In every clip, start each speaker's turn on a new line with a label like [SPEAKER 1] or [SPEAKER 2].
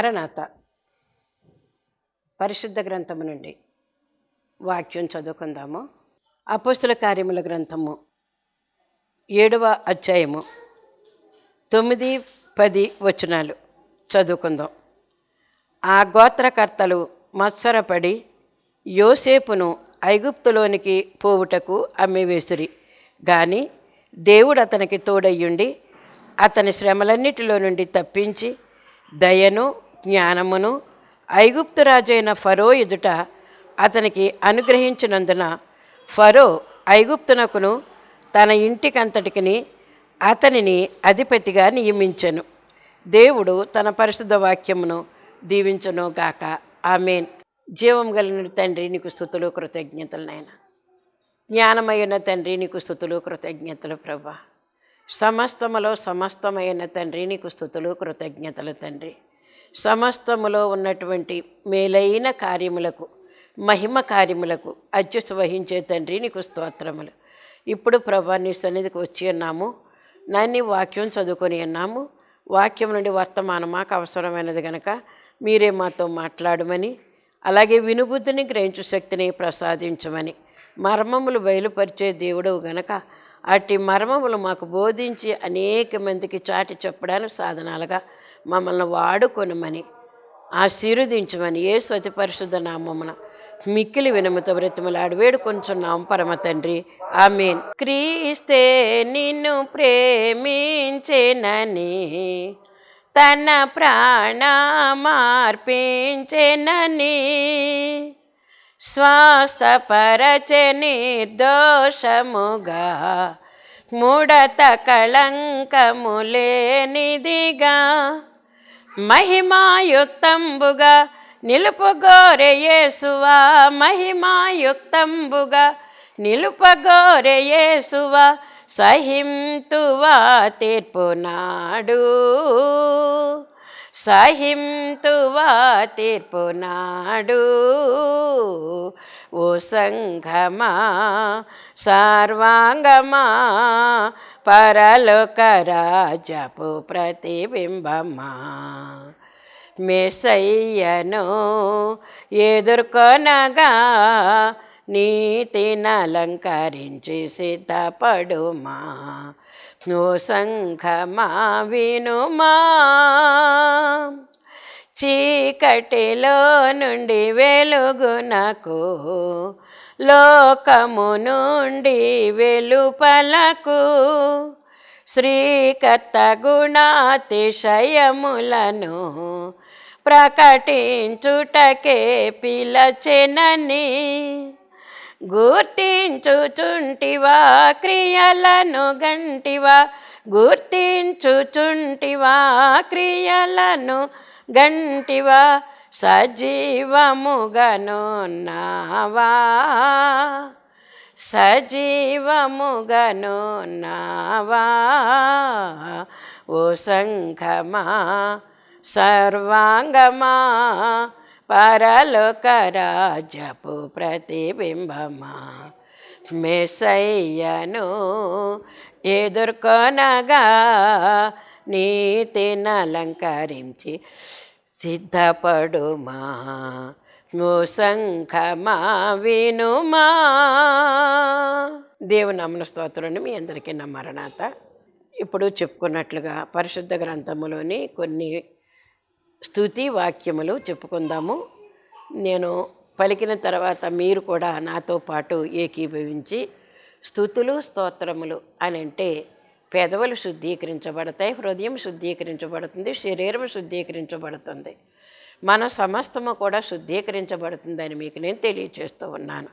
[SPEAKER 1] మరణాత పరిశుద్ధ గ్రంథము నుండి వాక్యం చదువుకుందాము. అపోస్తుల కార్యముల గ్రంథము ఏడవ అధ్యాయము తొమ్మిది పది వచనాలు చదువుకుందాం. ఆ గోత్రకర్తలు మత్సరపడి యోసేపును ఐగుప్తులోనికి పోవుటకు అమ్మివేసిరి. గాని దేవుడు అతనికి తోడయ్యుండి అతని శ్రమలన్నిటిలో నుండి తప్పించి దయను జ్ఞానమును ఐగుప్తురాజైన ఫరో ఎదుట అతనికి అనుగ్రహించినందున ఫరో ఐగుప్తునకును తన ఇంటికంతటికిని అతనిని అధిపతిగా నియమించెను. దేవుడు తన పరిశుద్ధ వాక్యమును దీవించును గాక. ఆమెన్. జీవం కలిగిన తండ్రి నీకు స్థుతులు కృతజ్ఞతలు నాయన. జ్ఞానమైన తండ్రి నీకు స్థుతులు కృతజ్ఞతలు ప్రభా. సమస్తములో సమస్తమైన తండ్రి నీకు స్థుతులు కృతజ్ఞతలు తండ్రి. సమస్తములో ఉన్నటువంటి మేలైన కార్యములకు మహిమ కార్యములకు అధ్యక్ష వహించే తండ్రి నీకు స్తోత్రములు. ఇప్పుడు ప్రభా నీ సన్నిధికి వచ్చి ఉన్నాము. నాన్ని వాక్యం చదువుకొని ఉన్నాము. వాక్యం నుండి వర్తమానం మాకు అవసరమైనది గనక మీరే మాతో మాట్లాడమని అలాగే వినుబుద్ధిని గ్రహించు శక్తిని ప్రసాదించమని మర్మములు బయలుపరిచే దేవుడు గనక అట్టి మర్మములు మాకు బోధించి అనేక మందికి చాటి చెప్పడానికి సాధనాలుగా మమ్మల్ని వాడుకొనమని ఆశీర్వదించమని ఏ స్వతి పరిశుద్ధ నామమున మిక్కిలి వినముతో బ్రతిమలాడు వేడుకొంచున్నాం పరమ తండ్రి. ఆమెన్. క్రీస్తే నిన్ను ప్రేమించేనని తన ప్రాణమార్పించెనని స్వాస్థపరచ నిర్దోషముగా ముడత కళంకములేనిదిగా మహిమాయుక్తంబుగా నిలుపగోరెయేసువా మహిమాయుక్తంబుగా నిలుపగోరెయేసువా సహింతువా తీర్పునాడు సహింతువా తీర్పునాడు ఓ సంఘమా సర్వాంగమా పరలోకరాజపు ప్రతిబింబమా? మెసయ్యను ఎదుర్కొనగా నీతినలంకరించి సిద్ధపడుమా? ఓ సంఘమా వినుమా? చీకటిలో నుండి వెలుగునకు లోకము నుండి వెలుపలకు శ్రీకర్త గుణాతిశయములను ప్రకటించుటకే పిలచెనని గుర్తించుచుంటివా క్రియలను గంటివా గుర్తించుచుంటివా క్రియలను గంటివా సజీవముగనున్నావా? సజీవముగనున్నావా? ఓ సంఘమా సర్వాంగమా పరలోకరాజపు ప్రతిబింబమా? మెసయ్యను ఎదుర్కొనగా నీతినలంకరించి సిద్ధపడుమా? ముసంఖమా వినుమా? వినుమా దేవునామన స్తోత్రుని మీ అందరికీ నా మరణాత. ఇప్పుడు చెప్పుకున్నట్లుగా పరిశుద్ధ గ్రంథములోని కొన్ని స్థుతి వాక్యములు చెప్పుకుందాము. నేను పలికిన తర్వాత మీరు కూడా నాతో పాటు ఏకీభవించి స్థుతులు స్తోత్రములు అని అంటే పెదవులు శుద్ధీకరించబడతాయి హృదయం శుద్ధీకరించబడుతుంది శరీరం శుద్ధీకరించబడుతుంది. మన సమస్తము కూడా శుద్ధీకరించబడుతుందని మీకు నేను తెలియచేస్తూ ఉన్నాను.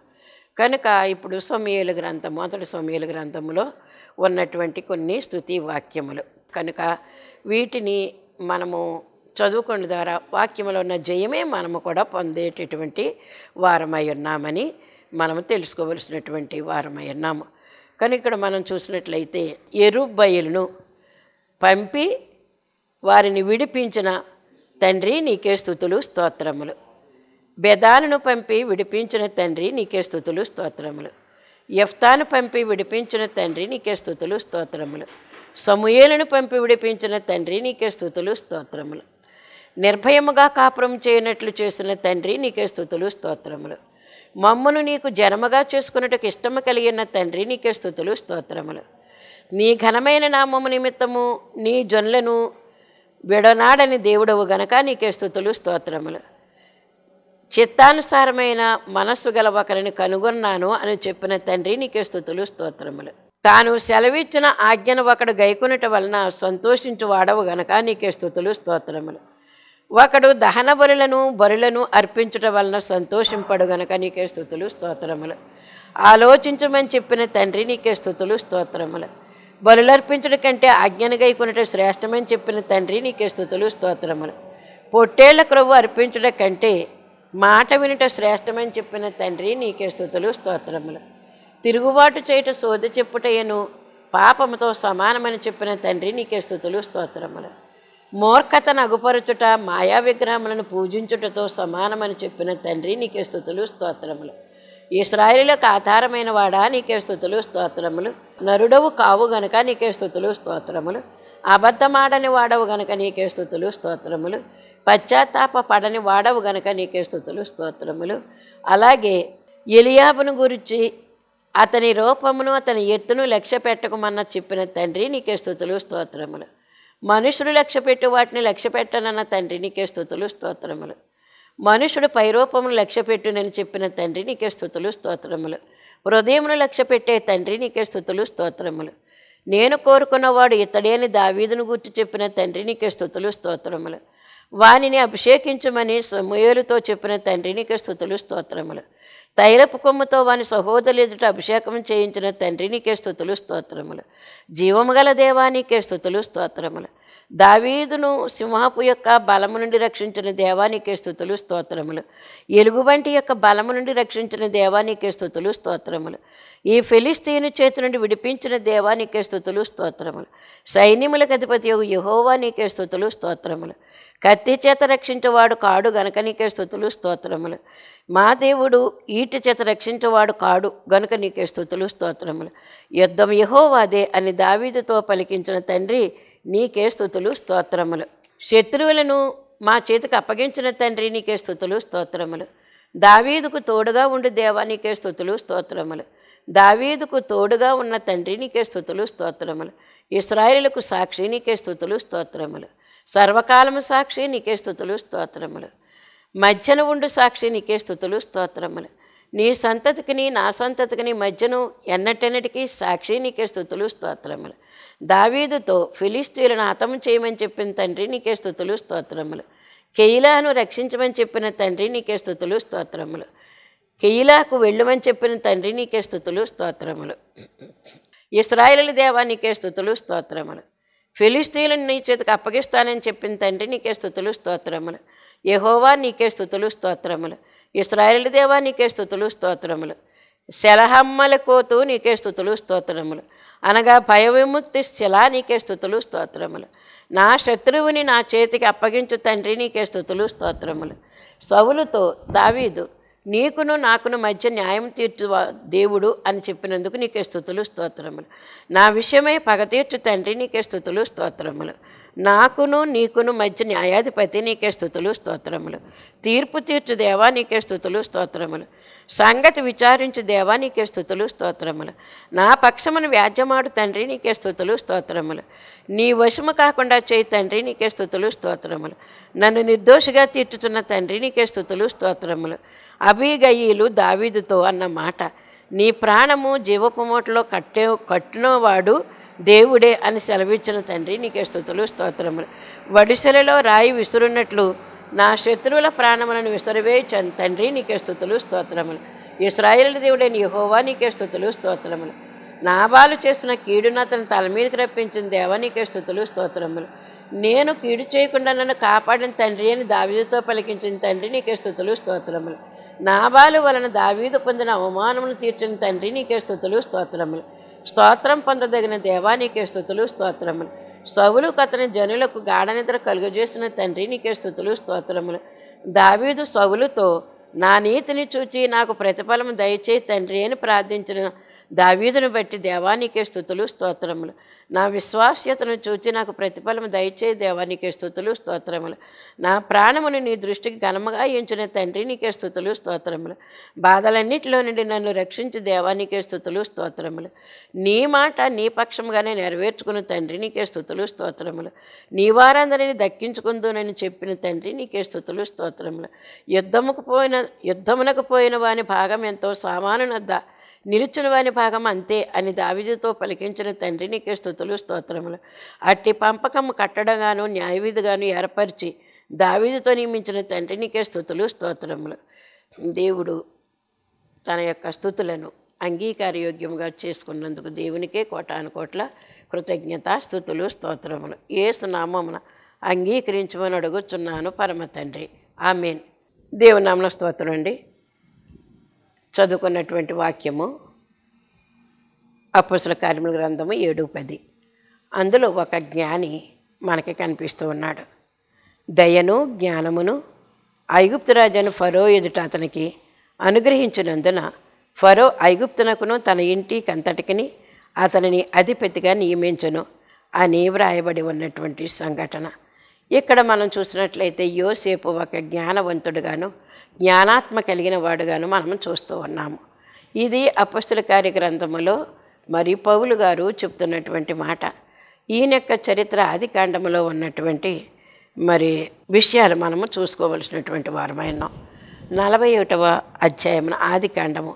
[SPEAKER 1] కనుక ఇప్పుడు సొమ్యలు గ్రంథం మొదటి సొమ్యలు గ్రంథంలో ఉన్నటువంటి కొన్ని స్థుతి వాక్యములు. కనుక వీటిని మనము చదువుకున్న ద్వారా వాక్యములో ఉన్న జయమే మనము కూడా పొందేటటువంటి వారమై ఉన్నామని మనము తెలుసుకోవలసినటువంటి వారమై ఉన్నాము. కానీ ఇక్కడ మనం చూసినట్లయితే ఎరుబయలును పంపి వారిని విడిపించిన తండ్రి నీకే స్థుతులు స్తోత్రములు. బెదాలను పంపి విడిపించిన తండ్రి నీకే స్థుతులు స్తోత్రములు. యఫ్తాను పంపి విడిపించిన తండ్రి నీకే స్థుతులు స్తోత్రములు. సమూయేలను పంపి విడిపించిన తండ్రి నీకే స్థుతులు స్తోత్రములు. నిర్భయముగా కాపురం చేయనట్లు చేసిన తండ్రి నీకే స్థుతులు స్తోత్రములు. మమ్మను నీకు జన్మగా చేసుకున్నట్టుకు ఇష్టము కలిగిన తండ్రి నీకే స్థుతులు స్తోత్రములు. నీ ఘనమైన నామము నిమిత్తము నీ జొన్లను విడనాడని దేవుడవు గనక నీకే స్థుతులు స్తోత్రములు. చిత్తానుసారమైన మనస్సు గల ఒకరిని కనుగొన్నాను అని చెప్పిన తండ్రి నీకే స్థుతులు స్తోత్రములు. తాను సెలవిచ్చిన ఆజ్ఞను ఒకడు గైకొనుట వలన సంతోషించు వాడవు గనక నీకే స్థుతులు స్తోత్రములు. ఒకడు దహన బలులను బరులను అర్పించుట వలన సంతోషింపడు గనక నీకే స్థుతులు స్తోత్రములు. ఆలోచించమని చెప్పిన తండ్రి నీకే స్థుతులు స్తోత్రములు. బలులర్పించుట కంటే ఆజ్ఞను కొనట శ్రేష్టమని చెప్పిన తండ్రి నీకే స్థుతులు స్తోత్రములు. పొట్టేళ్ళ క్రొవ్వు అర్పించుట కంటే మాట వినుట శ్రేష్టమని చెప్పిన తండ్రి నీకే స్థుతులు స్తోత్రములు. తిరుగుబాటు చేయుట శోధ చెప్పుటయను పాపముతో సమానమని చెప్పిన తండ్రి నీకే స్థుతులు స్తోత్రములు. మూర్ఖత నగుపరుచుట మాయా విగ్రహములను పూజించుటతో సమానమని చెప్పిన తండ్రి నీకే స్థుతులు స్తోత్రములు. ఇస్రాయిలకు ఆధారమైన వాడా నీకే స్థుతులు స్తోత్రములు. నరుడవు కావు గనుక నీకే స్థుతులు స్తోత్రములు. అబద్ధమాడని వాడవు గనుక నీకే స్థుతులు స్తోత్రములు. పశ్చాత్తాప పడని వాడవు గనుక నీకే స్థుతులు స్తోత్రములు. అలాగే ఎలియాబును గురించి అతని రూపమును అతని ఎత్తును లక్ష్య పెట్టకమన్న చెప్పిన తండ్రి నీకే స్థుతులు స్తోత్రములు. మనుషులు లక్ష్య పెట్టి వాటిని లక్ష్య పెట్టనన్న తండ్రి నీకే స్థుతులు స్తోత్రములు. మనుషుడు పైరూపమును లక్ష్య పెట్టునని చెప్పిన తండ్రి నీకే స్థుతులు స్తోత్రములు. హృదయమును లక్ష్య పెట్టే తండ్రి నీకే స్థుతులు స్తోత్రములు. నేను కోరుకున్నవాడు ఇతడే అని దావీదును గుర్తు చెప్పిన తండ్రి నీకే స్థుతులు స్తోత్రములు. వానిని అభిషేకించమని సమూయేలుతో చెప్పిన తండ్రి నీకే స్థుతులు స్తోత్రములు. తైలపు కొమ్ముతో వాని సహోదరులు ఎదుట అభిషేకం చేయించిన తండ్రి నీకే స్థుతులు స్తోత్రములు. జీవము గల దేవా నీకే స్థుతులు స్తోత్రములు. దావీదును సింహపు యొక్క బలము నుండి రక్షించిన దేవానికే స్థుతులు స్తోత్రములు. ఎలుగుబంటి యొక్క బలము నుండి రక్షించిన దేవానికే స్థుతులు స్తోత్రములు. ఈ ఫిలిస్తీను చేతి నుండి విడిపించిన దేవానికే స్థుతులు స్తోత్రములు. సైన్యములకు అధిపతి యహోవా నీకే స్థుతులు స్తోత్రములు. కత్తి చేత రక్షించేవాడు కాడు గనక నీకే స్థుతులు స్తోత్రములు. మా దేవుడు ఈటి చేత రక్షించేవాడు కాడు. గనుక నీకే స్థుతులు స్తోత్రములు. యుద్ధం యహోవాదే అని దావీదుతో పలికించిన తండ్రి నీకే స్థుతులు స్తోత్రములు. శత్రువులను మా చేతికి అప్పగించిన తండ్రి నీకే స్థుతులు స్తోత్రములు. దావీదుకు తోడుగా ఉండి దేవా నీకే స్థుతులు స్తోత్రములు. దావీదుకు తోడుగా ఉన్న తండ్రి నీకే స్థుతులు స్తోత్రములు. ఇస్రాయిలకు సాక్షి నీకే స్థుతులు స్తోత్రములు. సర్వకాలము సాక్షి నీకే స్థుతులు స్తోత్రములు. మధ్యన ఉండు సాక్షి నీకే స్థుతులు స్తోత్రములు. నీ సంతతికిని నా సంతతికిని మధ్యను ఎన్నటెన్నటికీ సాక్షి నీకే స్థుతులు స్తోత్రములు. దావీదుతో ఫిలిస్తీయులను హతము చేయమని చెప్పిన తండ్రి నీకే స్థుతులు స్తోత్రములు. కెయిలాను రక్షించమని చెప్పిన తండ్రి నీకే స్థుతులు స్తోత్రములు. కెయిలాకు వెళ్ళమని చెప్పిన తండ్రి నీకే స్థుతులు స్తోత్రములు. ఇస్రాయేలు దేవా నీకే స్థుతులు స్తోత్రములు. ఫిలిస్తీయులను నీ చేతికి అప్పగిస్తానని చెప్పిన తండ్రి నీకే స్థుతులు స్తోత్రములు. యహోవా నీకే స్థుతులు స్తోత్రములు. ఇస్రాయేల్ దేవా నీకే స్థుతులు స్తోత్రములు. శలహమ్మల కోతు నీకే స్థుతులు స్తోత్రములు. అనగా భయవిముక్తి శిలా నీకే స్థుతులు స్తోత్రములు. నా శత్రువుని నా చేతికి అప్పగించు తండ్రి నీకే స్థుతులు స్తోత్రములు. సవులుతో దావీదు నీకును నాకును మధ్య న్యాయం తీర్చు దేవుడు అని చెప్పినందుకు నీకే స్థుతులు స్తోత్రములు. నా విషయమై పగ తీర్చు తండ్రి నీకే స్థుతులు స్తోత్రములు. నాకును నీకును మధ్య న్యాయాధిపతి నీకే స్థుతులు స్తోత్రములు. తీర్పు తీర్చు దేవా నీకే స్థుతులు స్తోత్రములు. సంగతి విచారించు దేవా నీకే స్థుతులు స్తోత్రములు. నా పక్షమును వ్యాజ్యమాడు తండ్రి నీకే స్థుతులు స్తోత్రములు. నీ వశము కాకుండా చేయి తండ్రి నీకే స్థుతులు స్తోత్రములు. నన్ను నిర్దోషిగా తీర్చుతున్న తండ్రి నీకే స్థుతులు స్తోత్రములు. అభిగయీలు దావీదుతో అన్న మాట నీ ప్రాణము జీవపు మూటలో కట్టే కట్టినవాడు దేవుడే అని సెలవిచ్చిన తండ్రి నీకే స్థుతులు స్తోత్రములు. వడిసెలలో రాయి విసురున్నట్లు నా శత్రువుల ప్రాణములను విసరవేయచని తండ్రి నీకే స్థుతులు స్తోత్రములు. ఇస్రాయేల్ నీ హోవా నీకే స్థుతులు స్తోత్రములు. నాబాలు చేసిన కీడును అతని తల మీదకి రప్పించిన దేవ నీకే స్థుతులు స్తోత్రములు. నేను కీడు చేయకుండా నన్ను కాపాడిన తండ్రి అని దావీదుతో పలికించిన తండ్రి నీకే స్థుతులు స్తోత్రములు. నాబాలు వలన దావీదు పొందిన అవమానమును తీర్చిన తండ్రి నీకే స్థుతులు స్తోత్రములు. స్తోత్రం పొందదగిన దేవా నీకే స్థుతులు స్తోత్రములు. సవులు అతని జనులకు గాఢనిద్ర కలుగజేసిన తండ్రి నీకే స్థుతులు స్తోత్రములు. దావీదు సవులుతో నా నీతిని చూచి నాకు ప్రతిఫలం దయచేయి తండ్రి అని ప్రార్థించిన దావీదును బట్టి దేవానికే స్థుతులు స్తోత్రములు. నా విశ్వాస్యతను చూచి నాకు ప్రతిఫలం దయచే దేవా నీకే స్థుతులు స్తోత్రములు. నా ప్రాణమును నీ దృష్టికి ఘనముగా ఎంచిన తండ్రి నీకే స్థుతులు స్తోత్రములు. బాధలన్నిటిలో నుండి నన్ను రక్షించి దేవా నీకే స్థుతులు స్తోత్రములు. నీ మాట నీ పక్షంగానే నెరవేర్చుకున్న తండ్రి నీకే స్థుతులు స్తోత్రములు. నీ వారందరిని దక్కించుకుందునని చెప్పిన తండ్రి నీకే స్థుతులు స్తోత్రములు. యుద్ధముకు పోయిన యుద్ధమునకు పోయిన వాని భాగం ఎంతో సామానునద్ద? నిలుచుని నిలుచునివాని భాగం అంతే అని దావిదితో పలికించిన తండ్రి నీకే స్థుతులు స్తోత్రములు. అట్టి పంపకం కట్టడంగాను న్యాయవిధిగాను ఏర్పరిచి దావిదితో నియమించిన తండ్రి నీకే స్థుతులు స్తోత్రములు. దేవుడు తన యొక్క స్థుతులను అంగీకారయోగ్యంగా చేసుకున్నందుకు దేవునికే కోటాను కోట్ల కృతజ్ఞత స్థుతులు స్తోత్రములు. సునామమున అంగీకరించమని అడుగుచున్నాను పరమ తండ్రి. ఆమెన్. దేవునామల స్తోత్రం అండి. చదువుకున్నటువంటి వాక్యము అప్పుసుల కార్యముల గ్రంథము ఏడు పది. అందులో ఒక జ్ఞాని మనకి కనిపిస్తూ ఉన్నాడు. దయను జ్ఞానమును ఐగుప్తురాజను ఫరో ఎదుట అతనికి అనుగ్రహించినందున ఫరో ఐగుప్తునకును తన ఇంటికి అంతటికిని అతనిని అధిపతిగా నియమించను అని వ్రాయబడి ఉన్నటువంటి సంఘటన. ఇక్కడ మనం చూసినట్లయితే యోసేపు ఒక జ్ఞానవంతుడుగాను జ్ఞానాత్మ కలిగిన వాడుగాను మనం చూస్తూ ఉన్నాము. ఇది అపస్తుల కార్యగ్రంథములో మరి పౌలు గారు చెప్తున్నటువంటి మాట. ఈయన యొక్క చరిత్ర ఆది కాండములో ఉన్నటువంటి మరి విషయాలు మనము చూసుకోవలసినటువంటి వారమైనాం నలభై ఒకటవ అధ్యాయం ఆది కాండము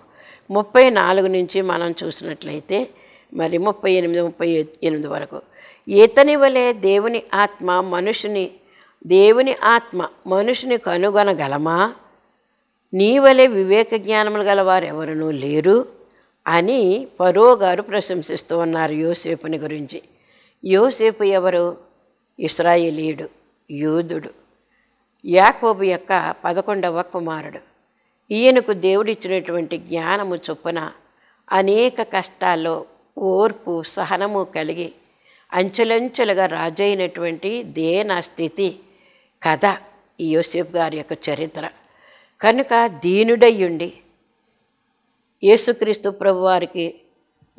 [SPEAKER 1] ముప్పై నాలుగు నుంచి మనం చూసినట్లయితే మరి ముప్పై ఎనిమిది ముప్పై ఎనిమిది వరకు ఇతని వలె దేవుని ఆత్మ మనుషుని దేవుని ఆత్మ మనుషుని కనుగొనగలమా? నీ వలె వివేక జ్ఞానములు గల వారు లేరు అని పరో గారు ప్రశంసిస్తూ ఉన్నారు యోసేపుని గురించి. యోసేపు ఎవరు? ఇస్రాయేలీయుడు యూదుడు. యాకోబు యొక్క పదకొండవ కుమారుడు. ఈయనకు దేవుడిచ్చినటువంటి జ్ఞానము చొప్పున అనేక కష్టాల్లో ఓర్పు సహనము కలిగి అంచెలంచెలుగా రాజైనటువంటి దేన స్థితి కథ ఈ యోసేపు గారి యొక్క చరిత్ర. కనుక దీనుడయ్యుండి యేసుక్రీస్తు ప్రభు వారికి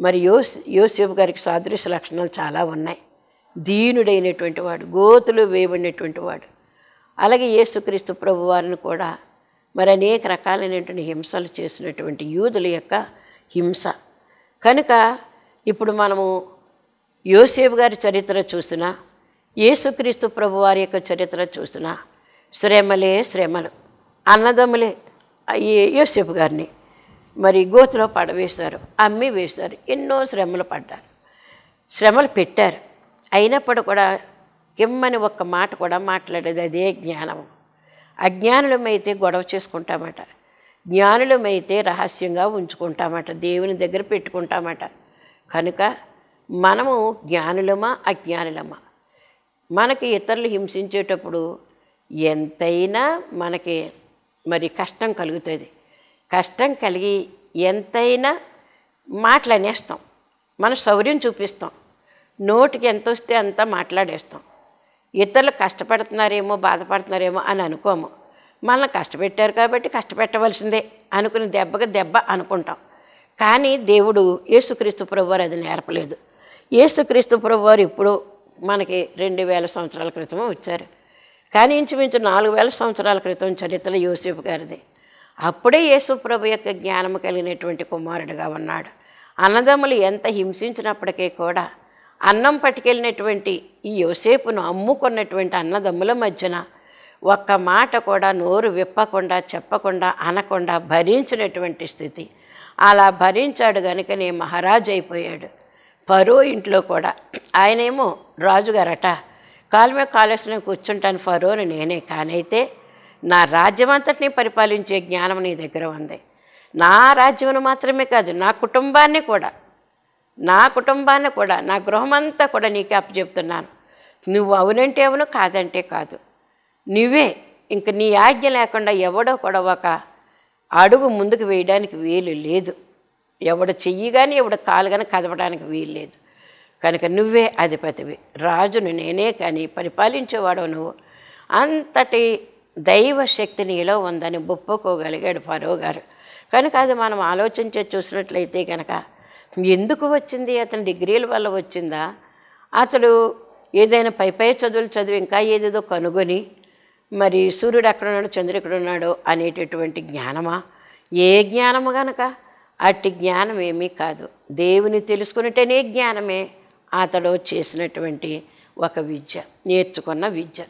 [SPEAKER 1] మరి యోస్ యోసేపు గారికి సాదృశ్య లక్షణాలు చాలా ఉన్నాయి. దీనుడైనటువంటి వాడు గోతులు వేయబడినటువంటి వాడు. అలాగే యేసుక్రీస్తు ప్రభు వారిని కూడా మరి అనేక రకాలైనటువంటి హింసలు చేసినటువంటి యూదుల యొక్క హింస. కనుక ఇప్పుడు మనము యోసేపు గారి చరిత్ర చూసినా యేసుక్రీస్తు ప్రభువారి యొక్క చరిత్ర చూసినా శ్రమలే శ్రమలు. అన్నదమ్ములే ఈ యోసేపు గారిని. మరి గోతులో పడవేశారు అమ్మి వేశారు ఎన్నో శ్రమలు పడ్డారు. శ్రమలు పెట్టారు. అయినప్పుడు కూడా కిమ్మని ఒక్క మాట కూడా మాట్లాడేది అదే జ్ఞానము అజ్ఞానులమైతే గొడవ చేసుకుంటామట జ్ఞానులమైతే రహస్యంగా ఉంచుకుంటామట దేవుని దగ్గర పెట్టుకుంటామట. కనుక మనము జ్ఞానులమా అజ్ఞానులమా? మనకి ఇతరులు హింసించేటప్పుడు ఎంతైనా మనకి మరి కష్టం కలుగుతుంది. కష్టం కలిగి ఎంతైనా మాటలు అనేస్తాం మన శౌర్యం చూపిస్తాం. నోటికి ఎంత వస్తే అంత మాట్లాడేస్తాం. ఇతరులు కష్టపడుతున్నారేమో బాధపడుతున్నారేమో అని అనుకోము. మనల్ని కష్టపెట్టారు కాబట్టి కష్టపెట్టవలసిందే అనుకుని దెబ్బకి దెబ్బ అనుకుంటాం. కానీ దేవుడు యేసుక్రీస్తు ప్రభువారు అది నేర్పలేదు. యేసుక్రీస్తు ప్రభువారు ఇప్పుడు మనకి రెండు వేల సంవత్సరాల క్రితం వచ్చారు. కానీ ఇంచుమించు నాలుగు వేల సంవత్సరాల క్రితం చరిత్ర యోసేపు గారిది. అప్పుడే యేసు ప్రభు యొక్క జ్ఞానము కలిగినటువంటి కుమారుడుగా ఉన్నాడు. అన్నదమ్ములు ఎంత హింసించినప్పటికీ కూడా అన్నం పట్టుకెళ్ళినటువంటి ఈ యోసేపును అమ్ముకున్నటువంటి అన్నదమ్ముల మధ్యన ఒక్క మాట కూడా నోరు విప్పకుండా చెప్పకుండా అనకుండా భరించినటువంటి స్థితి. అలా భరించాడు కనుకనే మహారాజు అయిపోయాడు పరో ఇంట్లో కూడా ఆయనేమో రాజుగారట కాలు మీద కూర్చుంటాను కూర్చుంటాను ఫరోని నేనే. కానైతే నా రాజ్యమంతటిని పరిపాలించే జ్ఞానం నీ దగ్గర ఉంది. నా రాజ్యమును మాత్రమే కాదు నా కుటుంబాన్ని కూడా. నా కుటుంబాన్ని కూడా నా గృహమంతా కూడా నీకే అప్పచెప్తున్నాను. నువ్వు అవునంటే అవును కాదంటే కాదు. నువ్వే ఇంక నీ ఆజ్ఞ లేకుండా ఎవడో కూడా ఒక అడుగు ముందుకు వేయడానికి వీలు లేదు. ఎవడు చెయ్యి కానీ ఎవడు కాలు కానీ కదపడానికి వీలు లేదు. కనుక నువ్వే అధిపతివి. రాజును నేనే కానీ పరిపాలించేవాడు నువ్వు. అంతటి దైవ శక్తి నీలో ఉందని ఒప్పుకోగలిగాడు ఫరో గారు. కనుక అది మనం ఆలోచించే చూసినట్లయితే కనుక ఎందుకు వచ్చింది? అతని డిగ్రీల వల్ల వచ్చిందా? అతడు ఏదైనా పై పై చదువులు చదివి ఇంకా ఏదేదో కనుగొని మరి సూర్యుడు ఎక్కడ ఉన్నాడు చంద్రుడు ఎక్కడ ఉన్నాడు అనేటటువంటి జ్ఞానమా? ఏ జ్ఞానము గనక? అట్టి జ్ఞానం ఏమీ కాదు. దేవుని తెలుసుకున్నట్టేనే జ్ఞానమే. అతడు చేసినటువంటి ఒక విద్య నేర్చుకున్న విద్య.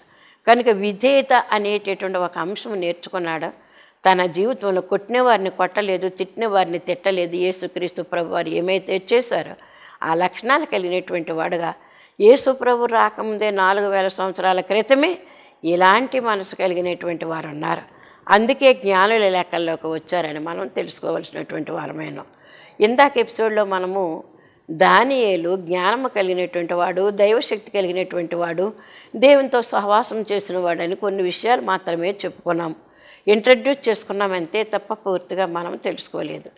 [SPEAKER 1] కనుక విధేయత అనేటటువంటి ఒక అంశం నేర్చుకున్నాడు. తన జీవితంలో కొట్టిన వారిని కొట్టలేదు తిట్టిన వారిని తిట్టలేదు. యేసుక్రీస్తు ప్రభు వారు ఏమైతే చేశారో ఆ లక్షణాలు కలిగినటువంటి వాడుగా యేసు ప్రభు రాకముందే నాలుగు వేల సంవత్సరాల క్రితమే ఇలాంటి మనసు కలిగినటువంటి వారు ఉన్నారు. అందుకే జ్ఞానుల లెక్కల్లోకి వచ్చారని మనం తెలుసుకోవాల్సినటువంటి వారమైన. ఇందాక ఎపిసోడ్లో మనము దానియేలు జ్ఞానము కలిగినటువంటి వాడు దైవశక్తి కలిగినటువంటి వాడు దేవునితో సహవాసం చేసిన వాడని కొన్ని విషయాలు మాత్రమే చెప్పుకున్నాం. ఇంట్రడ్యూస్ చేసుకున్నాం అంతే తప్ప పూర్తిగా మనం తెలుసుకోలేదు.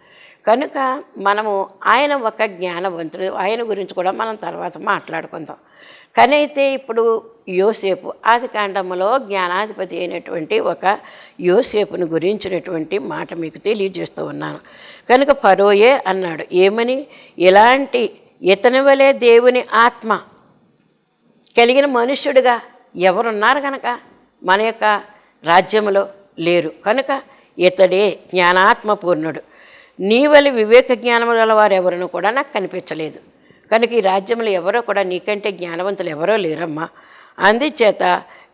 [SPEAKER 1] కనుక మనము ఆయన ఒక జ్ఞానవంతుడు. ఆయన గురించి కూడా మనం తర్వాత మాట్లాడుకుందాం. కనైతే ఇప్పుడు యోసేపు ఆది కాండములో జ్ఞానాధిపతి అయినటువంటి ఒక యోసేపును గురించినటువంటి మాట మీకు తెలియజేస్తూ ఉన్నాను. కనుక పరోయే అన్నాడు ఏమని? ఇలాంటి ఇతని వలె దేవుని ఆత్మ కలిగిన మనుష్యుడిగా ఎవరున్నారు కనుక మన యొక్క రాజ్యంలో లేరు. కనుక ఇతడే జ్ఞానాత్మపూర్ణుడు. నీ వల్ల వివేక జ్ఞానము గల వారు ఎవరినూ కూడా నాకు కనిపించలేదు. కనుక ఈ రాజ్యంలో ఎవరో కూడా నీకంటే జ్ఞానవంతులు ఎవరో లేరమ్మా. అందుచేత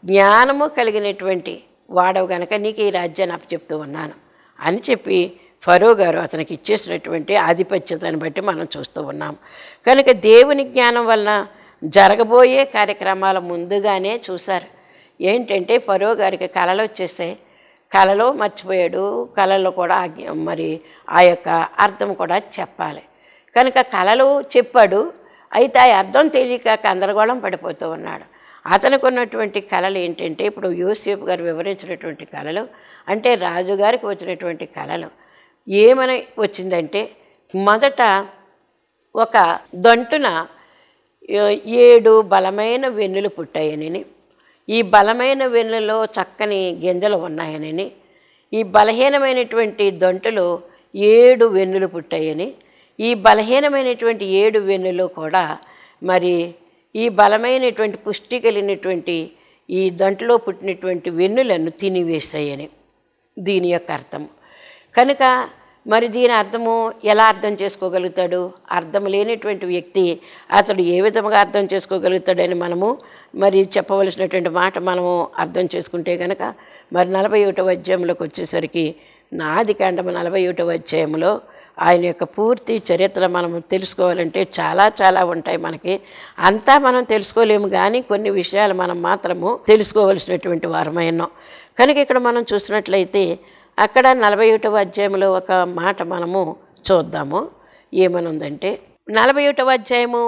[SPEAKER 1] జ్ఞానము కలిగినటువంటి వాడవు గనక నీకు ఈ రాజ్యాన్ని అప్పచెప్తూ ఉన్నాను అని చెప్పి ఫరో గారు అతనికి ఇచ్చేసినటువంటి ఆధిపత్యతను బట్టి మనం చూస్తూ ఉన్నాం. కనుక దేవుని జ్ఞానం వలన జరగబోయే కార్యక్రమాల ముందుగానే చూశారు. ఏంటంటే ఫరో గారికి కళలు వచ్చేసాయి కళలో మర్చిపోయాడు. కళలో కూడా మరి ఆ యొక్క అర్థం కూడా చెప్పాలి. కనుక కళలు చెప్పాడు. అయితే ఆ అర్థం తెలియక గందరగోళం పడిపోతూ ఉన్నాడు. అతనికి ఉన్నటువంటి కళలు ఏంటంటే ఇప్పుడు యూసేఫ్ గారు వివరించినటువంటి కళలు అంటే రాజుగారికి వచ్చినటువంటి కళలు ఏమని వచ్చిందంటే మొదట ఒక దంటున ఏడు బలమైన వెన్నులు పుట్టాయనని ఈ బలమైన వెన్నులో చక్కని గింజలు ఉన్నాయనని ఈ బలహీనమైనటువంటి దొంటలో ఏడు వెన్నులు పుట్టాయని ఈ బలహీనమైనటువంటి ఏడు వెన్నులో కూడా మరి ఈ బలమైనటువంటి పుష్టి కలిగినటువంటి ఈ దంట్లో పుట్టినటువంటి వెన్నులను తినివేశాయని దీని యొక్క అర్థం. కనుక మరి దీని అర్థము ఎలా అర్థం చేసుకోగలుగుతాడు? అర్థం లేనటువంటి వ్యక్తి అతడు ఏ విధంగా అర్థం చేసుకోగలుగుతాడని మనము మరి చెప్పవలసినటువంటి మాట మనము అర్థం చేసుకుంటే కనుక మరి నలభై ఒకటో అధ్యాయంలోకి వచ్చేసరికి నాది కాండము నలభై ఒకటో అధ్యాయంలో ఆయన యొక్క పూర్తి చరిత్ర మనం తెలుసుకోవాలంటే చాలా చాలా ఉంటాయి మనకి. అంతా మనం తెలుసుకోలేము కానీ కొన్ని విషయాలు మనం మాత్రము తెలుసుకోవలసినటువంటి వారమైనా కనుక ఇక్కడ మనం చూసినట్లయితే అక్కడ నలభై ఒకటవ అధ్యాయంలో ఒక మాట మనము చూద్దాము. ఏమనుందంటే నలభై ఒకటవ అధ్యాయము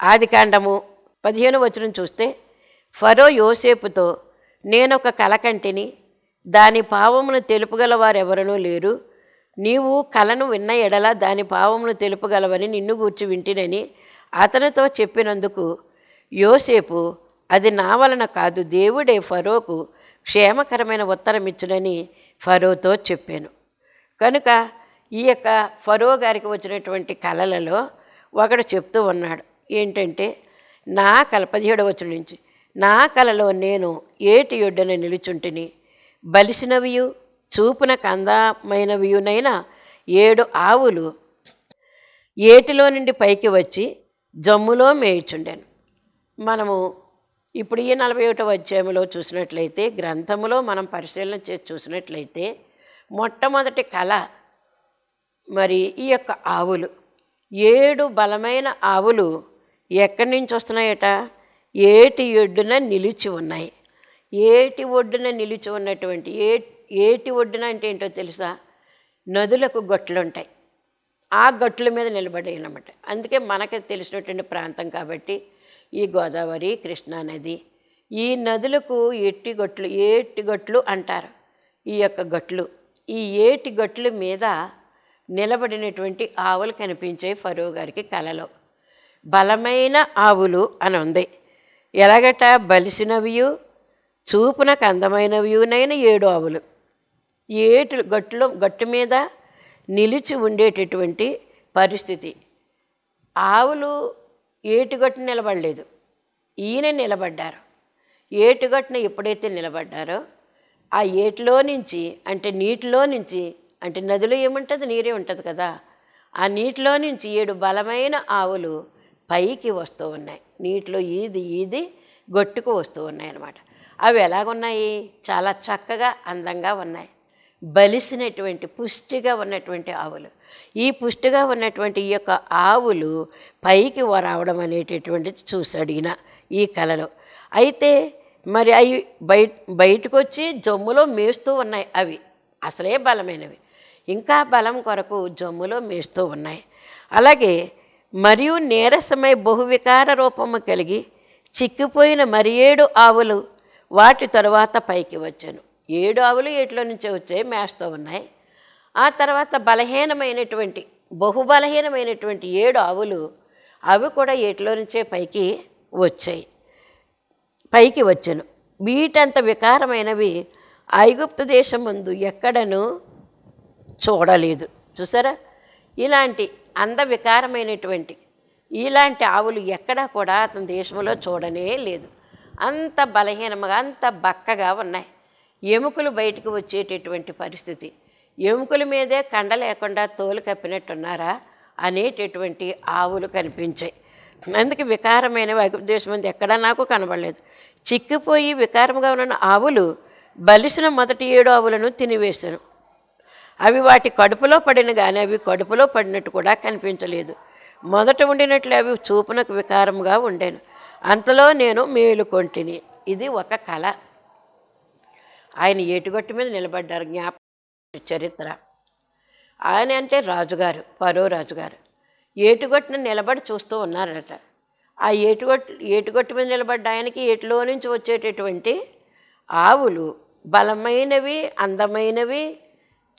[SPEAKER 1] ఆది కాండము పదిహేను వచనం చూస్తే ఫరో యోసేపుతో నేను ఒక కలకంటిని దాని పావమును తెలుపుగల వారెవరనూ లేరు? నీవు కలను విన్న ఎడల దాని భావమును తెలుపగలవని నిన్ను గూర్చి వింటినని అతనితో చెప్పినందుకు యోసేపు అది నా వలన కాదు దేవుడే ఫరోకు క్షేమకరమైన ఉత్తరం ఇచ్చునని ఫరోతో చెప్పాను. కనుక ఈ యొక్క ఫరో గారికి వచ్చినటువంటి కళలలో ఒకడు చెప్తూ ఉన్నాడు ఏంటంటే నా కళ పదిహేడవ వచ్చిన నుంచి నా కలలో నేను ఏటి యొడ్డన నిలుచుంటిని? బలిసినవియు? చూపున కందమైనవియునైన ఏడు ఆవులు ఏటిలో నుండి పైకి వచ్చి జమ్ములో మేయుచుండెను. మనము ఇప్పుడు ఈ నలభై ఒకటో అధ్యాయంలో చూసినట్లయితే గ్రంథములో మనం పరిశీలన చేసి చూసినట్లయితే మొట్టమొదటి కళ మరి ఈ యొక్క ఆవులు. ఏడు బలమైన ఆవులు ఎక్కడి నుంచి వస్తున్నాయట? ఏటి ఒడ్డున నిలిచి ఉన్నాయి. ఏటి ఒడ్డున నిలిచి ఉన్నటువంటి ఏ ఏటి ఒడ్డున అంటే ఏంటో తెలుసా? నదులకు గొట్లు ఉంటాయి ఆ గట్ల మీద నిలబడి అనమాట అందుకే మనకి తెలిసినటువంటి ప్రాంతం కాబట్టి ఈ గోదావరి కృష్ణానది ఈ నదులకు ఎట్టి గట్లు ఏటి గట్లు అంటారు. ఈ యొక్క గట్లు. ఈ ఏటి గట్ల మీద నిలబడినటువంటి ఆవులు కనిపించాయి ఫరూ గారికి కలలో. బలమైన ఆవులు అని ఉంది. ఎలాగట? బలిసినవియు చూపునకు అందమైనవియునైన ఏడు ఆవులు. ఏటి గట్టులో గట్టు మీద నిలిచి ఉండేటటువంటి పరిస్థితి. ఆవులు ఏటుగట్టు నిలబడలేదు. ఈయన నిలబడ్డారు. ఏటుగట్టున ఎప్పుడైతే నిలబడ్డారో ఆ ఏటిలో నుంచి అంటే నీటిలో నుంచి అంటే నదిలో ఏముంటుంది? నీరే ఉంటుంది కదా. ఆ నీటిలో నుంచి ఏడు బలమైన ఆవులు పైకి వస్తూ ఉన్నాయి. నీటిలో ఈది ఈది గొట్టుకు వస్తూ ఉన్నాయి అన్నమాట అవి ఎలాగున్నాయి? చాలా చక్కగా అందంగా ఉన్నాయి. బలిసినటువంటి పుష్టిగా ఉన్నటువంటి ఆవులు. ఈ పుష్టిగా ఉన్నటువంటి ఈ యొక్క ఆవులు పైకి రావడం అనేటటువంటిది చూశాడు ఈయన ఈ కళలో అయితే మరి అవి బయట బయటకు వచ్చి జమ్ములో మేస్తూ ఉన్నాయి అవి. అసలే బలమైనవి. ఇంకా బలం కొరకు జమ్ములో మేస్తూ ఉన్నాయి. అలాగే మరియు నీరసమై బహువికార రూపము కలిగి చిక్కిపోయిన మరి ఏడు ఆవులు వాటి తరువాత పైకి వచ్చాను. ఏడు ఆవులు ఏట్లో నుంచే వచ్చాయి మేస్తూ ఉన్నాయి. ఆ తర్వాత బలహీనమైనటువంటి బహుబలహీనమైనటువంటి ఏడు ఆవులు అవి కూడా ఏట్లో నుంచే పైకి వచ్చాయి. పైకి వచ్చాను. వీటంత వికారమైనవి ఐగుప్తు దేశం ముందు ఎక్కడను చూడలేదు. చూసారా? ఇలాంటి అంద వికారమైనటువంటి ఇలాంటి ఆవులు ఎక్కడా కూడా అతని దేశంలో చూడనే లేదు. అంత బలహీనముగా అంత బక్కగా ఉన్నాయి. ఎముకలు బయటకు వచ్చేటటువంటి పరిస్థితి. ఎముకల మీదే కండ లేకుండా తోలు కప్పినట్టున్నారా? అనేటటువంటి ఆవులు కనిపించాయి. అందుకే వికారమైన దేశం ఉంది. ఎక్కడా నాకు కనబడలేదు. చిక్కిపోయి వికారముగా ఉన్న ఆవులు బలిసిన మొదటి ఏడు ఆవులను తినివేశాను. అవి వాటి కడుపులో పడిన కానీ అవి కడుపులో పడినట్టు కూడా కనిపించలేదు. మొదట ఉండినట్లు అవి చూపునకు వికారముగా ఉండేను. అంతలో నేను మేలుకొంటిని. ఇది ఒక కళ ఆయన ఏటుగట్టు మీద నిలబడ్డారు. జ్ఞాప చరిత్ర ఆయన అంటే రాజుగారు పరో రాజుగారు. ఏటుగట్టున నిలబడి చూస్తూ ఉన్నారట. ఆ ఏటుగట్టు ఏటుగట్టు మీద నిలబడ్డ ఆయనకి ఏటిలో నుంచి వచ్చేటటువంటి ఆవులు బలమైనవి అందమైనవి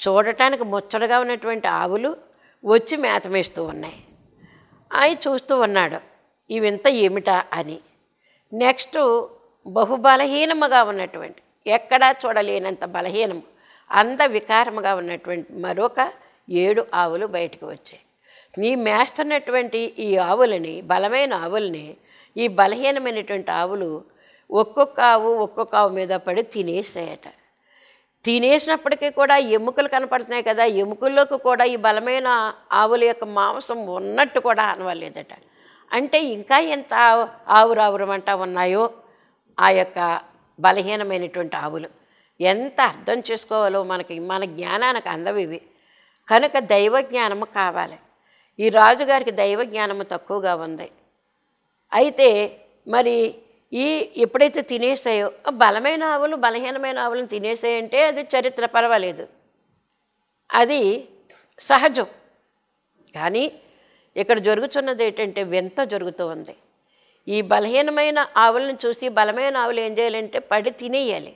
[SPEAKER 1] చూడటానికి ముచ్చటగా ఉన్నటువంటి ఆవులు వచ్చి మేత మేస్తూ ఉన్నాయి. ఆయన చూస్తూ ఉన్నాడు ఇవింత ఏమిటా? అని. నెక్స్ట్ బహుబలహీనముగా ఉన్నటువంటి ఎక్కడా చూడలేనంత బలహీనం. అంద వికారముగా ఉన్నటువంటి మరొక ఏడు ఆవులు బయటకు వచ్చాయి. నీ మేస్తున్నటువంటి ఈ ఆవులని బలమైన ఆవుల్ని ఈ బలహీనమైనటువంటి ఆవులు ఒక్కొక్క ఆవు ఒక్కొక్క ఆవు మీద పడి తినేసాయట తినేసినప్పటికీ కూడా ఎముకలు కనపడుతున్నాయి కదా ఎముకల్లోకి కూడా ఈ బలమైన ఆవుల యొక్క మాంసం ఉన్నట్టు కూడా అనవలేదట. అంటే ఇంకా ఎంత ఆవు ఆవురావురమంట ఉన్నాయో ఆ యొక్క బలహీనమైనటువంటి ఆవులు. ఎంత అర్థం చేసుకోవాలో మనకి మన జ్ఞానానికి అందవి ఇవి. కనుక దైవ జ్ఞానము కావాలి. ఈ రాజుగారికి దైవ జ్ఞానము తక్కువగా ఉంది. అయితే మరి ఈ ఎప్పుడైతే తినేసాయో బలమైన ఆవులు బలహీనమైన ఆవులను తినేసాయంటే అది చరిత్ర పర్వాలేదు. అది సహజం. కానీ ఇక్కడ జరుగుతున్నది ఏంటంటే వింత జరుగుతూ ఉంది. ఈ బలహీనమైన ఆవులను చూసి బలమైన ఆవులు ఏం చేయాలంటే పడి తినేయాలి.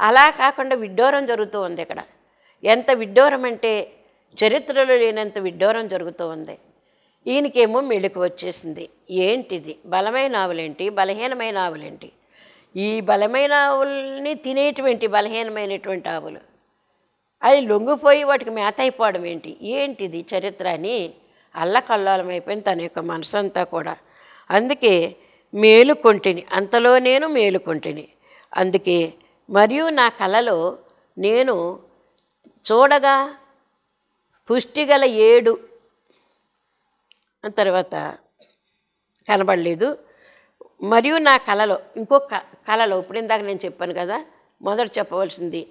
[SPEAKER 1] అలా కాకుండా విడ్డూరం జరుగుతూ ఉంది ఇక్కడ. ఎంత విడ్డూరం అంటే చరిత్రలో లేనంత విడ్డూరం జరుగుతూ ఉంది. ఈయనకేమో మెళుకు వచ్చేసింది. ఏంటిది? బలమైన ఆవులేంటి? బలహీనమైన ఆవులేంటి? ఈ బలమైన ఆవుల్ని తినేటువంటి బలహీనమైనటువంటి ఆవులు. అది లొంగిపోయి వాటికి మేత అయిపోవడం ఏంటి? ఏంటిది చరిత్ర అని అల్లకల్లోలం అయిపోయింది తన యొక్క మనసంతా కూడా. అందుకే మేలుకొంటిని అంతలో నేను మేలుకొంటిని. అందుకే మరియు నా కలలో నేను చూడగా పుష్టిగల ఏడు. తర్వాత కనబడలేదు. మరియు నా కళలో ఇంకొక క కళలో ఇప్పుడు ఇందాక నేను చెప్పాను కదా మొదట చెప్పవలసింది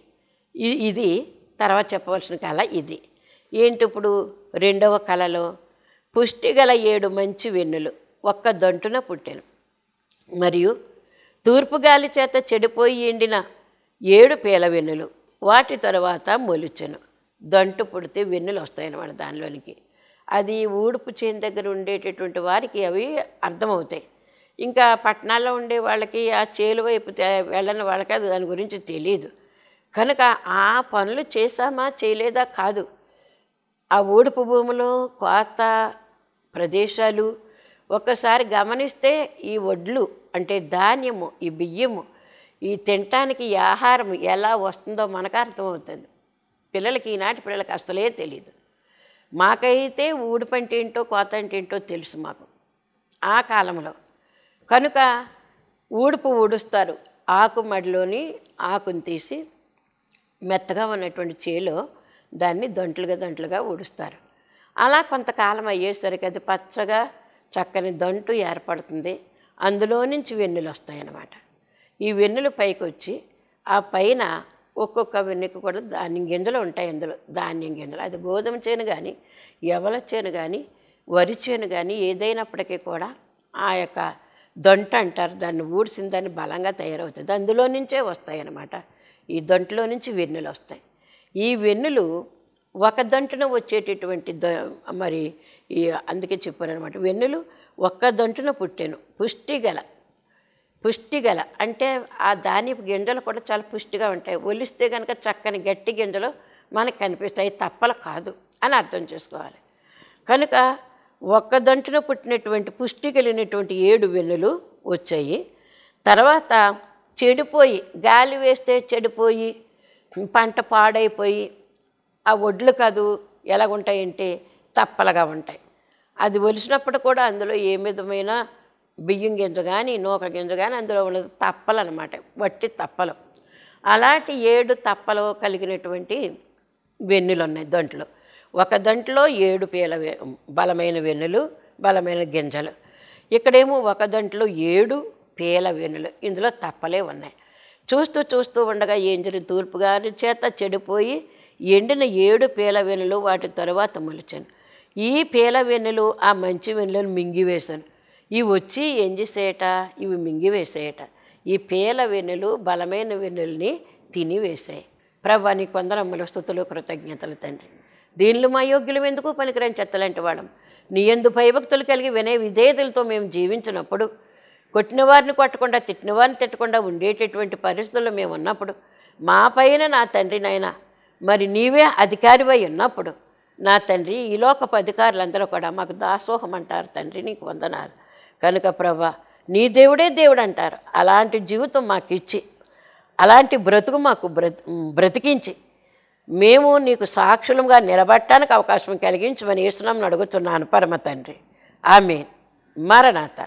[SPEAKER 1] ఇది తర్వాత చెప్పవలసిన కళ ఇది. ఏంటి ఇప్పుడు? రెండవ కళలో పుష్టిగల ఏడు మంచి వెన్నులు. ఒక్క దంటున పుట్టాను. మరియు తూర్పు గాలి చేత చెడిపోయి ఎండిన ఏడు పీల వెన్నులు వాటి తర్వాత మొలిచెను. దంటు పుడితే వెన్నులు వస్తాయన్నమాట దానిలోనికి. అది ఊడుపు చేను దగ్గర ఉండేటటువంటి వారికి అవి అర్థమవుతాయి. ఇంకా పట్టణాల్లో ఉండే వాళ్ళకి ఆ చేలు వైపు వెళ్ళని వాళ్ళకి అది దాని గురించి తెలియదు కనుక ఆ పనులు చేశామా చేయలేదా కాదు. ఆ ఊడుపు భూములు కోత ప్రదేశాలు ఒక్కసారి గమనిస్తే ఈ వడ్లు అంటే ధాన్యము ఈ బియ్యము ఈ తినటానికి ఈ ఆహారం ఎలా వస్తుందో మనకు అర్థమవుతుంది. పిల్లలకి ఈనాటి పిల్లలకి అసలే తెలియదు మాకైతే ఊడుపు ఏంటో కోత అంటే ఏంటో తెలుసు మాకు. ఆ కాలంలో కనుక ఊడుపు ఊడుస్తారు. ఆకు మడిలోని ఆకును తీసి మెత్తగా ఉన్నటువంటి చేలో దాన్ని దంట్లుగా దంట్లుగా ఊడుస్తారు. అలా కొంతకాలం అయ్యేసరికి అది పచ్చగా చక్కని దంటు ఏర్పడుతుంది. అందులో నుంచి వెన్నులు వస్తాయన్నమాట. ఈ వెన్నులు పైకి వచ్చి ఆ పైన ఒక్కొక్క వెన్నుకు కూడా ధాన్యం గింజలు ఉంటాయి అందులో. ధాన్యం గింజలు. అది గోధుమ చేను కానీ ఎవల చేను కానీ వరి చేను కానీ ఏదైనప్పటికీ కూడా ఆ యొక్క దొంట అంటారు. దాన్ని ఊడిసిన దాన్ని బలంగా తయారవుతుంది. అందులో నుంచే వస్తాయి అన్నమాట ఈ దొంటలో నుంచి వెన్నులు వస్తాయి. ఈ వెన్నులు ఒక దంటున వచ్చేటటువంటి ద మరి ఈ అందుకే చెప్పారనమాట వెన్నులు ఒక్క దంటున పుట్టాను. పుష్టి గల పుష్టి గల అంటే ఆ ధాన్యపు గింజలు కూడా చాలా పుష్టిగా ఉంటాయి. ఒలిస్తే కనుక చక్కని గట్టి గింజలు మనకు కనిపిస్తాయి. తప్పలు కాదు అని అర్థం చేసుకోవాలి. కనుక ఒక్క దంటున పుట్టినటువంటి పుష్టి కలిగినటువంటి ఏడు వెన్నులు వచ్చాయి. తర్వాత చెడిపోయి గాలి వేస్తే చెడిపోయి పంట పాడైపోయి ఆ ఒడ్లు కాదు ఎలాగుంటాయంటే తప్పలుగా ఉంటాయి. అది ఒలిసినప్పుడు కూడా అందులో ఏ విధమైన బియ్యం గింజ కానీ నూక గింజ కానీ అందులో ఉన్నది తప్పలు అనమాట వట్టి తప్పలు. అలాంటి ఏడు తప్పలు కలిగినటువంటి వెన్నులు ఉన్నాయి దాంట్లో. ఒక దాంట్లో ఏడు పీల వె- బలమైన వెన్నులు బలమైన గింజలు. ఇక్కడేమో ఒక దాంట్లో ఏడు పీల వెన్నులు. ఇందులో తప్పలే ఉన్నాయి. చూస్తూ చూస్తూ ఉండగా ఏం జరిగి తూర్పు గారి చేత చెడిపోయి ఎండిన ఏడు పీల వెన్నులు వాటి తరువాత మొలిచాను. ఈ పీల వెన్నులు ఆ మంచి వెన్నులను మింగివేశాను ఇవి వచ్చి ఏం చేసేయట ఇవి మింగివేసేయట ఈ పీల వెన్నులు బలమైన వెన్నుల్ని తినివేశాయి ప్రభా నీ కొందరమ్మల స్థుతులు కృతజ్ఞతలు తండ్రి. దీనిలో మా యోగ్యులం ఎందుకు పనికిరాని చెత్తలాంటి వాళ్ళం? నీ ఎందు భయభక్తులు కలిగి వినయ విధేయతలతో మేము జీవించినప్పుడు కొట్టిన వారిని కొట్టకుండా తిట్టిన వారిని తిట్టకుండా ఉండేటటువంటి పరిస్థితుల్లో మేము ఉన్నప్పుడు మా పైన నా తండ్రి నాయన మరి నీవే అధికారివై ఉన్నప్పుడు నా తండ్రి ఈ లోకపు అధికారులందరూ కూడా మాకు దాసోహం అంటారు తండ్రి నీకు వందనాలు. కనుక ప్రభా నీ దేవుడే దేవుడు అంటారు. అలాంటి జీవితం మాకు ఇచ్చి అలాంటి బ్రతుకు మాకు బ్రతికించి మేము నీకు సాక్షులుగా నిలబట్టడానికి అవకాశం కలిగించమని యేసునామని అడుగుతున్నాను పరమ తండ్రి. ఆమె మరణాత.